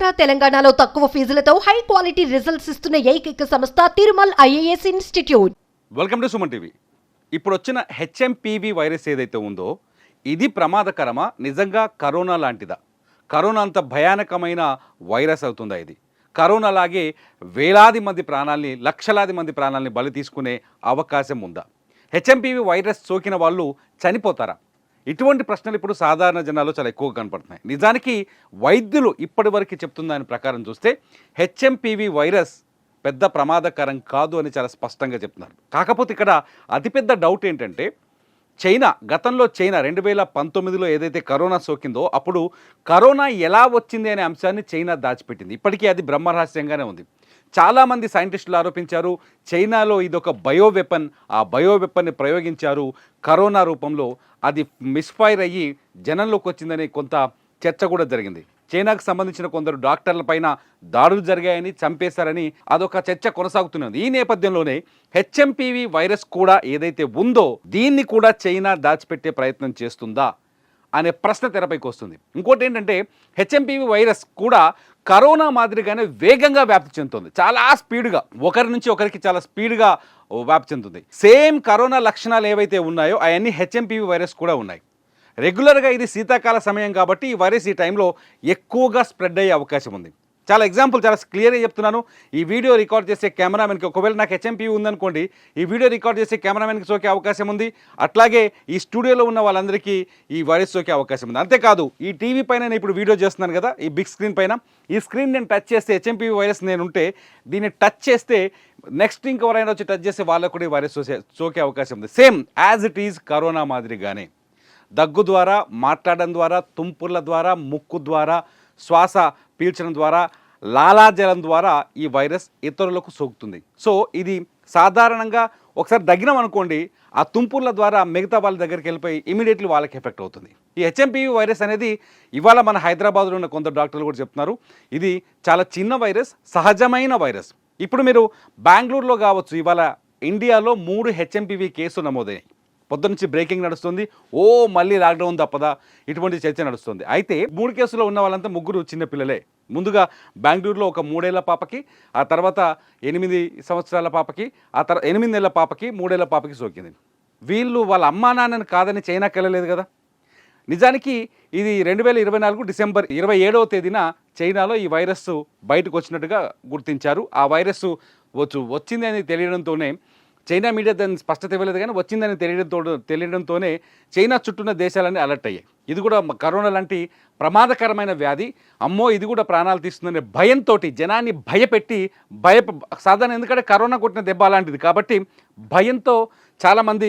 ఆంధ్ర తెలంగాణలో తక్కువ ఫీజులతో high quality results ఇస్తున్న ఏకైక సంస్థ Tirumal IAS institute. Welcome to Suman TV. ఇప్పుడు వచ్చిన హెచ్ఎంపీవి వైరస్ ఏదైతే ఉందో ఇది ప్రమాదకరమా? నిజంగా కరోనా లాంటిదా? కరోనా అంత భయానకమైన వైరస్ అవుతుందా ఇది? కరోనా లాగే వేలాది మంది ప్రాణాల్ని లక్షలాది మంది ప్రాణాల్ని బలి తీసుకునే అవకాశం ఉందా? హెచ్ఎంపీవి వైరస్ సోకిన వాళ్ళు చనిపోతారా? ఇటువంటి ప్రశ్నలు ఇప్పుడు సాధారణ జనాల్లో చాలా ఎక్కువగా కనపడుతున్నాయి. నిజానికి వైద్యులు ఇప్పటివరకు చెప్తున్న దాని ప్రకారం చూస్తే హెచ్ఎంపివి వైరస్ పెద్ద ప్రమాదకరం కాదు అని చాలా స్పష్టంగా చెప్తున్నారు. కాకపోతే ఇక్కడ అతిపెద్ద డౌట్ ఏంటంటే చైనా గతంలో చైనా రెండు వేల పంతొమ్మిదిలో ఏదైతే కరోనా సోకిందో అప్పుడు కరోనా ఎలా వచ్చింది అనే అంశాన్ని చైనా దాచిపెట్టింది. ఇప్పటికీ అది బ్రహ్మరహస్యంగానే ఉంది. చాలామంది సైంటిస్టులు ఆరోపించారు చైనాలో ఇది ఒక బయో వెపన్ ఆ బయో వెపన్ని ప్రయోగించారు. కరోనా రూపంలో అది మిస్ఫైర్ అయ్యి జనంలోకి వచ్చిందని కొంత చర్చ కూడా జరిగింది. చైనాకు సంబంధించిన కొందరు డాక్టర్ల పైన దాడులు జరిగాయని చంపేశారని అదొక చర్చ కొనసాగుతున్నది. ఈ నేపథ్యంలోనే హెచ్ఎంపీవి వైరస్ కూడా ఏదైతే ఉందో దీన్ని కూడా చైనా దాచిపెట్టే ప్రయత్నం చేస్తుందా? అనే ప్రశ్న తెరపైకి వస్తుంది. ఇంకోటి ఏంటంటే హెచ్ఎంపీవి వైరస్ కూడా కరోనా మాదిరిగానే వేగంగా వ్యాప్తి చెందుతుంది. చాలా స్పీడ్గా ఒకరి నుంచి ఒకరికి చాలా స్పీడ్గా వ్యాప్తి చెందుతుంది. సేమ్ కరోనా లక్షణాలు ఏవైతే ఉన్నాయో అవన్నీ హెచ్ఎంపీవి వైరస్ కూడా ఉన్నాయి. రెగ్యులర్గా ఇది శీతాకాల సమయం కాబట్టి ఈ వైరస్ ఈ టైంలో ఎక్కువగా స్ప్రెడ్ అయ్యే అవకాశం ఉంది. చాలా ఎగ్జాంపుల్ చాలా క్లియర్గా చెప్తున్నాను. ఈ వీడియో రికార్డ్ చేసే కెమెరామెన్కి ఒకవేళ నాకు హెచ్ఎంపీ ఉందనుకోండి ఈ వీడియో రికార్డ్ చేసే కెమెరామెన్కి సోకే అవకాశం ఉంది. అట్లాగే ఈ స్టూడియోలో ఉన్న వాళ్ళందరికీ ఈ వైరస్ సోకే అవకాశం ఉంది. అంతేకాదు ఈ టీవీ పైన నేను ఇప్పుడు వీడియో చేస్తున్నాను కదా ఈ బిగ్ స్క్రీన్ పైన. ఈ స్క్రీన్ నేను టచ్ చేస్తే హెచ్ఎంపీ వైరస్ నేను ఉంటే దీన్ని టచ్ చేస్తే నెక్స్ట్ ఇంకెవరైనా వచ్చి టచ్ చేస్తే వాళ్ళకు కూడా ఈ వైరస్ సోసే సోకే అవకాశం ఉంది. Same as it is corona మాదిరిగానే. దగ్గు ద్వారా మాట్లాడడం ద్వారా తుంపుర్ల ద్వారా ముక్కు ద్వారా శ్వాస పీల్చడం ద్వారా లాలాజలం ద్వారా ఈ వైరస్ ఇతరులకు సోకుతుంది. సో ఇది సాధారణంగా ఒకసారి దగ్గరం అనుకోండి ఆ తుంపుర్ల ద్వారా మిగతా వాళ్ళ దగ్గరికి వెళ్ళిపోయి ఇమీడియట్లీ వాళ్ళకి ఎఫెక్ట్ అవుతుంది. ఈ హెచ్ఎంపీవీ వైరస్ అనేది ఇవాళ మన హైదరాబాద్లో ఉన్న కొందరు డాక్టర్లు కూడా చెప్తున్నారు. ఇది చాలా చిన్న వైరస్ సహజమైన వైరస్. ఇప్పుడు మీరు బెంగళూరులో కావచ్చు ఇవాళ ఇండియాలో మూడు హెచ్ఎంపీవీ కేసులు నమోదయ్యాయి. పొద్దునుంచి బ్రేకింగ్ నడుస్తుంది. ఓ మళ్ళీ లాక్డౌన్ తప్పదా? ఇటువంటి చర్చ నడుస్తుంది. అయితే మూడు కేసులో ఉన్న వాళ్ళంతా ముగ్గురు చిన్నపిల్లలే ముందుగా బెంగళూరులో ఒక మూడేళ్ళ పాపకి ఆ తర్వాత ఎనిమిది సంవత్సరాల పాపకి ఆ తర్వాత ఎనిమిది నెలల పాపకి మూడేళ్ళ పాపకి సోకింది. వీళ్ళు వాళ్ళ అమ్మా నాన్నని కాదని చైనాకి వెళ్ళలేదు కదా? నిజానికి ఇది రెండు వేల ఇరవై నాలుగు డిసెంబర్ ఇరవై ఏడవ తేదీన చైనాలో ఈ వైరస్ బయటకు వచ్చినట్టుగా గుర్తించారు. ఆ వైరస్ వచ్చు వచ్చింది అని తెలియడంతోనే చైనా మీడియా దాన్ని స్పష్టత ఇవ్వలేదు కానీ వచ్చిందని తెలియడంతో తెలియడంతోనే చైనా చుట్టూన్న దేశాలన్నీ అలర్ట్ అయ్యాయి. ఇది కూడా కరోనా లాంటి ప్రమాదకరమైన వ్యాధి. అమ్మో ఇది కూడా ప్రాణాలు తీస్తుందనే భయంతో జనాన్ని భయపెట్టి భయ సాధారణ ఎందుకంటే కరోనా కొట్టిన దెబ్బ అలాంటిది కాబట్టి భయంతో చాలామంది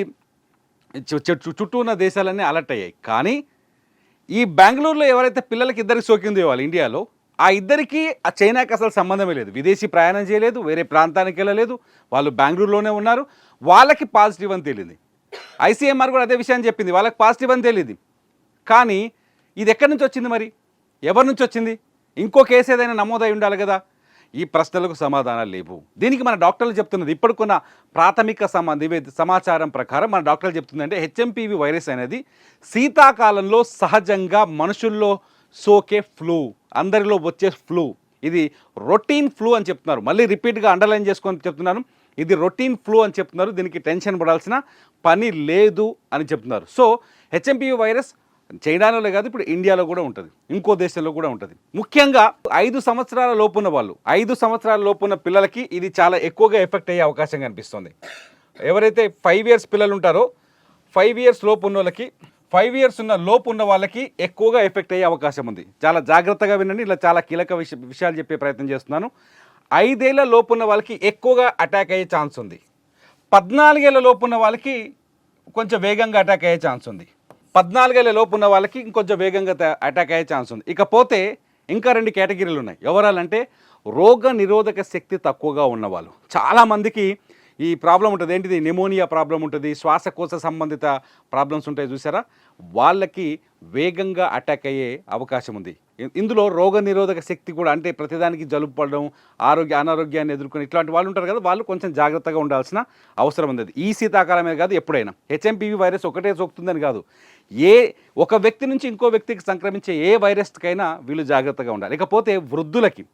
చుట్టూ ఉన్న దేశాలన్నీ అలర్ట్ అయ్యాయి. కానీ ఈ బెంగళూరులో ఎవరైతే పిల్లలకి ఇద్దరికి సోకిందో వాళ్ళు ఇండియాలో ఆ ఇద్దరికి ఆ చైనాకి అసలు సంబంధమే లేదు. విదేశీ ప్రయాణం చేయలేదు వేరే ప్రాంతానికి వెళ్ళలేదు వాళ్ళు బెంగళూరులోనే ఉన్నారు. వాళ్ళకి పాజిటివ్ అని తేలింది. ఐసీఎంఆర్ కూడా అదే విషయాన్ని చెప్పింది. వాళ్ళకి పాజిటివ్ అని తేలింది. కానీ ఇది ఎక్కడి నుంచి వచ్చింది మరి? ఎవరి నుంచి వచ్చింది? ఇంకో కేసు ఏదైనా నమోదై ఉండాలి కదా. ఈ ప్రశ్నలకు సమాధానాలు లేవు. దీనికి మన డాక్టర్లు చెప్తున్నది ఇప్పటికున్న ప్రాథమిక నివేద సమాచారం ప్రకారం మన డాక్టర్లు చెప్తుందంటే హెచ్ఎంపీవి వైరస్ అనేది శీతాకాలంలో సహజంగా మనుషుల్లో సోకే ఫ్లూ. అందరిలో వచ్చే ఫ్లూ. ఇది రొటీన్ ఫ్లూ అని చెప్తున్నారు. మళ్ళీ రిపీట్గా అండర్లైన్ చేసుకొని చెప్తున్నాను. ఇది రొటీన్ ఫ్లూ అని చెప్తున్నారు. దీనికి టెన్షన్ పడాల్సిన పని లేదు అని చెప్తున్నారు. సో హెచ్ఎంపీ వైరస్ చైనాలో కాదు ఇప్పుడు ఇండియాలో కూడా ఉంటుంది. ఇంకో దేశంలో కూడా ఉంటుంది. ముఖ్యంగా ఐదు సంవత్సరాల లోపున్న వాళ్ళు ఐదు సంవత్సరాల లోపున్న పిల్లలకి ఇది చాలా ఎక్కువగా ఎఫెక్ట్ అయ్యే అవకాశం కనిపిస్తుంది. ఎవరైతే ఫైవ్ ఇయర్స్ పిల్లలు ఉంటారో ఫైవ్ ఇయర్స్ లోపు ఉన్న వాళ్ళకి ఫైవ్ ఇయర్స్ ఉన్న లోపు ఉన్న వాళ్ళకి ఎక్కువగా ఎఫెక్ట్ అయ్యే అవకాశం ఉంది. చాలా జాగ్రత్తగా వినండి ఇలా చాలా కీలక విష విషయాలు చెప్పే ప్రయత్నం చేస్తున్నాను. ఐదేళ్ళ లోపు ఉన్న వాళ్ళకి ఎక్కువగా అటాక్ అయ్యే ఛాన్స్ ఉంది. పద్నాలుగేళ్ళ లోపు ఉన్న వాళ్ళకి కొంచెం వేగంగా అటాక్ అయ్యే ఛాన్స్ ఉంది. పద్నాలుగేళ్ళ లోపు ఉన్న వాళ్ళకి ఇంకొంచెం వేగంగా అటాక్ అయ్యే ఛాన్స్ ఉంది. ఇకపోతే ఇంకా రెండు కేటగిరీలు ఉన్నాయి. ఎవరాలంటే రోగ నిరోధక శక్తి తక్కువగా ఉన్నవాళ్ళు. చాలామందికి ఈ ప్రాబ్లం ఉంటుంది. ఏంటిది? నిమోనియా ప్రాబ్లం ఉంటుంది. శ్వాసకోశ సంబంధిత ప్రాబ్లమ్స్ ఉంటాయి చూసారా? వాళ్ళకి వేగంగా అటాక్ అయ్యే అవకాశం ఉంది. ఇందులో రోగ నిరోధక శక్తి కూడా అంటే ప్రతిదానికి జలుబు పడడం ఆరోగ్య అనారోగ్యాన్ని ఎదుర్కొని ఇట్లాంటి వాళ్ళు ఉంటారు కదా వాళ్ళు కొంచెం జాగ్రత్తగా ఉండాల్సిన అవసరం ఉంది. ఈ శీతాకాలమే కాదు ఎప్పుడైనా. హెచ్ఎంపీవీ వైరస్ ఒకటే సోకుతుందని కాదు. ఏ ఒక వ్యక్తి నుంచి ఇంకో వ్యక్తికి సంక్రమించే ఏ వైరస్కైనా వీళ్ళు జాగ్రత్తగా ఉండాలి. ఇకపోతే వృద్ధులకి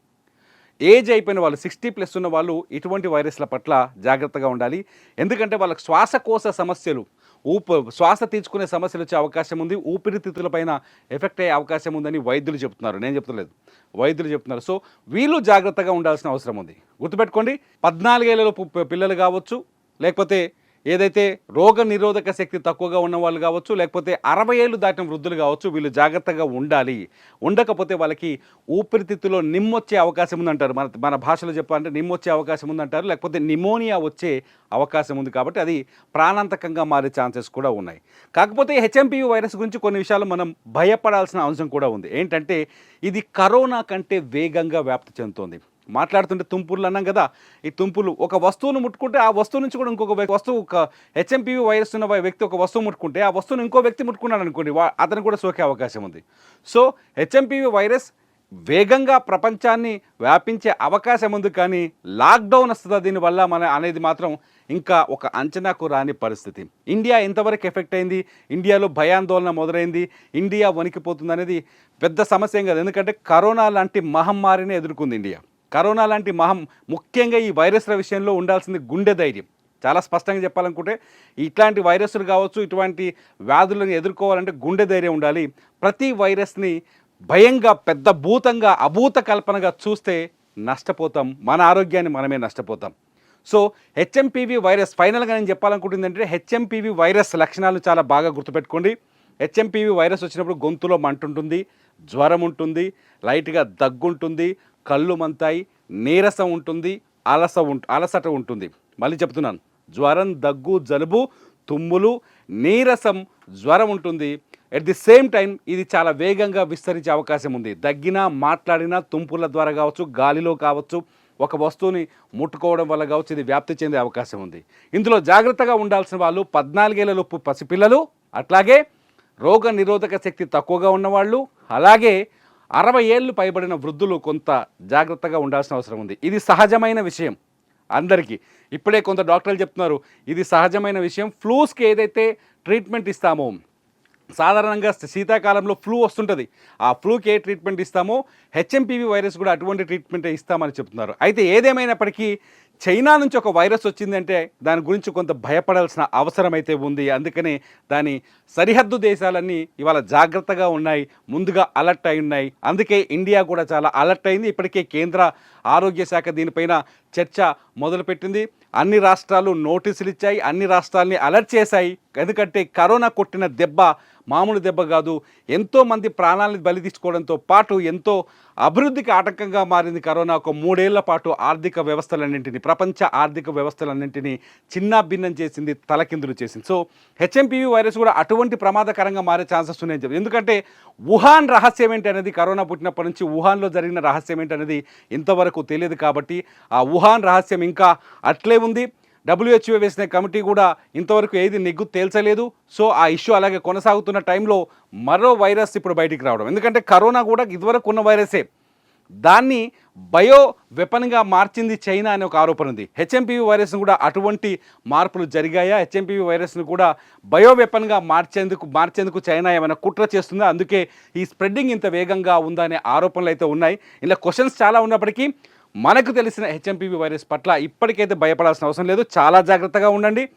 ఏజ్ అయిపోయిన వాళ్ళు సిక్స్టీ ప్లస్ ఉన్న వాళ్ళు ఇటువంటి వైరస్ల పట్ల జాగ్రత్తగా ఉండాలి. ఎందుకంటే వాళ్ళకి శ్వాసకోశ సమస్యలు ఊప శ్వాస తీర్చుకునే సమస్యలు వచ్చే అవకాశం ఉంది. ఊపిరితిత్తుల పైన ఎఫెక్ట్ అయ్యే అవకాశం ఉందని వైద్యులు చెప్తున్నారు. నేను చెప్తలేదు. వైద్యులు చెప్తున్నారు. సో వీళ్ళు జాగ్రత్తగా ఉండాల్సిన అవసరం ఉంది. గుర్తుపెట్టుకోండి పద్నాలుగేళ్ళలోపు పిల్లలు కావచ్చు లేకపోతే ఏదైతే రోగ నిరోధక శక్తి తక్కువగా ఉన్న వాళ్ళు కావచ్చు లేకపోతే అరవై ఏళ్ళు దాటిన వృద్ధులు కావచ్చు వీళ్ళు జాగ్రత్తగా ఉండాలి. ఉండకపోతే వాళ్ళకి ఊపిరితిత్తులో నిమ్మొచ్చే అవకాశం ఉందంటారు. మన మన భాషలో చెప్పాలంటే నిమ్మొచ్చే అవకాశం ఉందంటారు. లేకపోతే నిమోనియా వచ్చే అవకాశం ఉంది కాబట్టి అది ప్రాణాంతకంగా మారే ఛాన్సెస్ కూడా ఉన్నాయి. కాకపోతే హెచ్ఎంపీవీ వైరస్ గురించి కొన్ని విషయాలు మనం భయపడాల్సిన అంశం కూడా ఉంది. ఏంటంటే ఇది కరోనా కంటే వేగంగా వ్యాప్తి చెందుతోంది. మాట్లాడుతుంటే తుంపుర్లు అన్నాం కదా ఈ తుంపులు ఒక వస్తువును ముట్టుకుంటే ఆ వస్తువు నుంచి కూడా ఇంకొక వ్యక్తి- వస్తువు ఒక హెచ్ఎంపీవీ వైరస్ ఉన్న వ్యక్తి ఒక వస్తువు ముట్టుకుంటే ఆ వస్తువును ఇంకో వ్యక్తి ముట్టుకున్నాడు అనుకోండి అతను కూడా సోకే అవకాశం ఉంది. సో హెచ్ఎంపీవీ వైరస్ వేగంగా ప్రపంచాన్ని వ్యాపించే అవకాశం ఉంది కానీ లాక్డౌన్ వస్తుందా దీనివల్ల మన అనేది మాత్రం ఇంకా ఒక అంచనాకు రాని పరిస్థితి. ఇండియా ఎంతవరకు ఎఫెక్ట్ అయింది? ఇండియాలో భయాందోళన మొదలైంది. ఇండియా వణికిపోతుంది అనేది పెద్ద సమస్య కదా కాదు. ఎందుకంటే కరోనా లాంటి మహమ్మారిని ఎదుర్కొంది ఇండియా. కరోనా లాంటి మహం ముఖ్యంగా ఈ వైరస్ల విషయంలో ఉండాల్సింది గుండె ధైర్యం. చాలా స్పష్టంగా చెప్పాలనుకుంటే ఇట్లాంటి వైరస్లు కావచ్చు ఇటువంటి వ్యాధులను ఎదుర్కోవాలంటే గుండె ధైర్యం ఉండాలి. ప్రతి వైరస్ని భయంగా పెద్ద భూతంగా అభూత కల్పనగా చూస్తే నష్టపోతాం. మన ఆరోగ్యాన్ని మనమే నష్టపోతాం. సో హెచ్ఎంపీవీ వైరస్ ఫైనల్గా నేను చెప్పాలనుకుంటుంది హెచ్ఎంపీవీ వైరస్ లక్షణాలు చాలా బాగా గుర్తుపెట్టుకోండి. హెచ్ఎంపీవీ వైరస్ వచ్చినప్పుడు గొంతులో మంట ఉంటుంది జ్వరం ఉంటుంది లైట్గా దగ్గుంటుంది కళ్ళు మంతాయి నీరసం ఉంటుంది అలస ఉంటు అలసట ఉంటుంది. మళ్ళీ చెప్తున్నాను. జ్వరం దగ్గు జలుబు తుమ్ములు నీరసం జ్వరం ఉంటుంది. ఎట్ ది సేమ్ టైం ఇది చాలా వేగంగా విస్తరించే అవకాశం ఉంది. దగ్గినా మాట్లాడినా తుంపుల ద్వారా కావచ్చు గాలిలో కావచ్చు ఒక వస్తువుని ముట్టుకోవడం వల్ల కావచ్చు ఇది వ్యాప్తి చెందే అవకాశం ఉంది. ఇందులో జాగ్రత్తగా ఉండాల్సిన వాళ్ళు పద్నాలుగేళ్ళలోపు పసిపిల్లలు అట్లాగే రోగ నిరోధక శక్తి తక్కువగా ఉన్నవాళ్ళు అలాగే అరవై ఏళ్ళు పైబడిన వృద్ధులు కొంత జాగ్రత్తగా ఉండాల్సిన అవసరం ఉంది. ఇది సహజమైన విషయం. అందరికీ. ఇప్పుడే కొంత డాక్టర్లు చెప్తున్నారు ఇది సహజమైన విషయం. ఫ్లూస్కి ఏదైతే ట్రీట్మెంట్ ఇస్తామో సాధారణంగా శీతాకాలంలో ఫ్లూ వస్తుంటుంది. ఆ ఫ్లూకి ఏ ట్రీట్మెంట్ ఇస్తామో హెచ్ఎంపీవీ వైరస్ కూడా అటువంటి ట్రీట్మెంటే ఇస్తామని చెప్తున్నారు. అయితే ఏదేమైనప్పటికీ చైనా నుంచి ఒక వైరస్ వచ్చిందంటే దాని గురించి కొంత భయపడాల్సిన అవసరం అయితే ఉంది. అందుకని దాని సరిహద్దు దేశాలన్నీ ఇవాళ జాగ్రత్తగా ఉన్నాయి. ముందుగా అలర్ట్ అయి ఉన్నాయి. అందుకే ఇండియా కూడా చాలా అలర్ట్ అయింది. ఇప్పటికే కేంద్ర ఆరోగ్య శాఖ దీనిపైన చర్చ మొదలుపెట్టింది. అన్ని రాష్ట్రాలు నోటీసులు ఇచ్చాయి. అన్ని రాష్ట్రాలని అలర్ట్ చేశాయి. ఎందుకంటే కరోనా కొట్టిన దెబ్బ మామూలు దెబ్బ కాదు. ఎంతో మంది ప్రాణాలను బలి తీసుకోవడంతో పాటు ఎంతో అభివృద్ధికి ఆటంకంగా మారింది కరోనా. ఒక మూడేళ్ళ పాటు ఆర్థిక వ్యవస్థలన్నింటినీ ప్రపంచ ఆర్థిక వ్యవస్థలన్నింటినీ చిన్న భిన్నం చేసింది తలకిందులు చేసింది. సో హెచ్ఎంపీవీ వైరస్ కూడా అటువంటి ప్రమాదకరంగా మారే ఛాన్సెస్ ఉన్నాయని చెప్పి. ఎందుకంటే వుహాన్ రహస్యం ఏంటి అనేది కరోనా పుట్టినప్పటి నుంచి వుహాన్లో జరిగిన రహస్యం ఏంటి అనేది ఇంతవరకు తెలియదు కాబట్టి ఆ వుహాన్ రహస్యం ఇంకా అట్లే ఉంది. డబ్ల్యూహెచ్ఓ వేసిన కమిటీ కూడా ఇంతవరకు ఏది నెగ్గు తేల్చలేదు. సో ఆ ఇష్యూ అలాగే కొనసాగుతున్న టైంలో మరో వైరస్ ఇప్పుడు బయటికి రావడం. ఎందుకంటే కరోనా కూడా ఇదివరకు ఉన్న వైరసే. దాన్ని బయో వెపన్గా మార్చింది చైనా అనే ఒక ఆరోపణ ఉంది. హెచ్ఎంపీవీ వైరస్ను కూడా అటువంటి మార్పులు జరిగాయా? హెచ్ఎంపీవీ వైరస్ను కూడా బయో వెపన్గా మార్చేందుకు మార్చేందుకు చైనా ఏమైనా కుట్ర చేస్తుందా? అందుకే ఈ స్ప్రెడ్డింగ్ ఇంత వేగంగా ఉందా అనే ఆరోపణలు అయితే ఉన్నాయి. ఇలా క్వశ్చన్స్ చాలా ఉన్నప్పటికీ మనకు తెలిసిన హెచ్ఎంపీవీ వైరస్ పట్ల ఇప్పటికైతే భయపడాల్సిన అవసరం లేదు. చాలా జాగ్రత్తగా ఉండండి.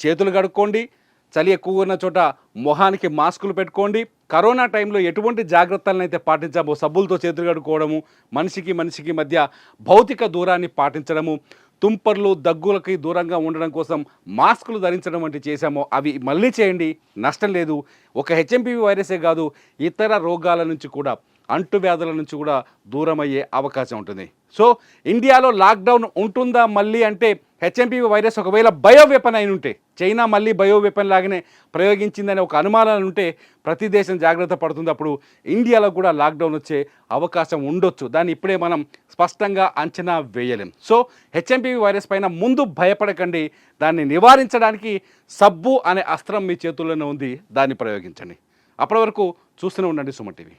చేతులు కడుక్కోండి. చలి ఎక్కువ ఉన్న చోట మొహానికి మాస్కులు పెట్టుకోండి. కరోనా టైంలో ఎటువంటి జాగ్రత్తలను అయితే పాటించామో సబ్బులతో చేతులు కడుక్కోవడము మనిషికి మనిషికి మధ్య భౌతిక దూరాన్ని పాటించడము తుంపర్లు దగ్గులకి దూరంగా ఉండడం కోసం మాస్కులు ధరించడం వంటి చేశామో అవి మళ్ళీ చేయండి. నష్టం లేదు. ఒక హెచ్ఎంపీవీ వైరసే కాదు ఇతర రోగాల నుంచి కూడా. అంటువ్యాధుల నుంచి కూడా దూరం అయ్యే అవకాశం ఉంటుంది. సో ఇండియాలో లాక్డౌన్ ఉంటుందా మళ్ళీ అంటే హెచ్ఎంపీవీ వైరస్ ఒకవేళ బయో వెపన్ అయిన ఉంటే చైనా మళ్ళీ బయో వెపన్ లాగానే ప్రయోగించిందనే ఒక అనుమానాలు ఉంటే ప్రతి దేశం జాగ్రత్త పడుతుంది. అప్పుడు ఇండియాలో కూడా లాక్డౌన్ వచ్చే అవకాశం ఉండొచ్చు. దాన్ని ఇప్పుడే మనం స్పష్టంగా అంచనా వేయలేం. సో హెచ్ఎంపీవీ వైరస్ పైన ముందు భయపడకండి. దాన్ని నివారించడానికి సబ్బు అనే అస్త్రం మీ చేతుల్లోనే ఉంది. దాన్ని ప్రయోగించండి. అప్పటి వరకు చూస్తూనే ఉండండి సుమ టీవీ.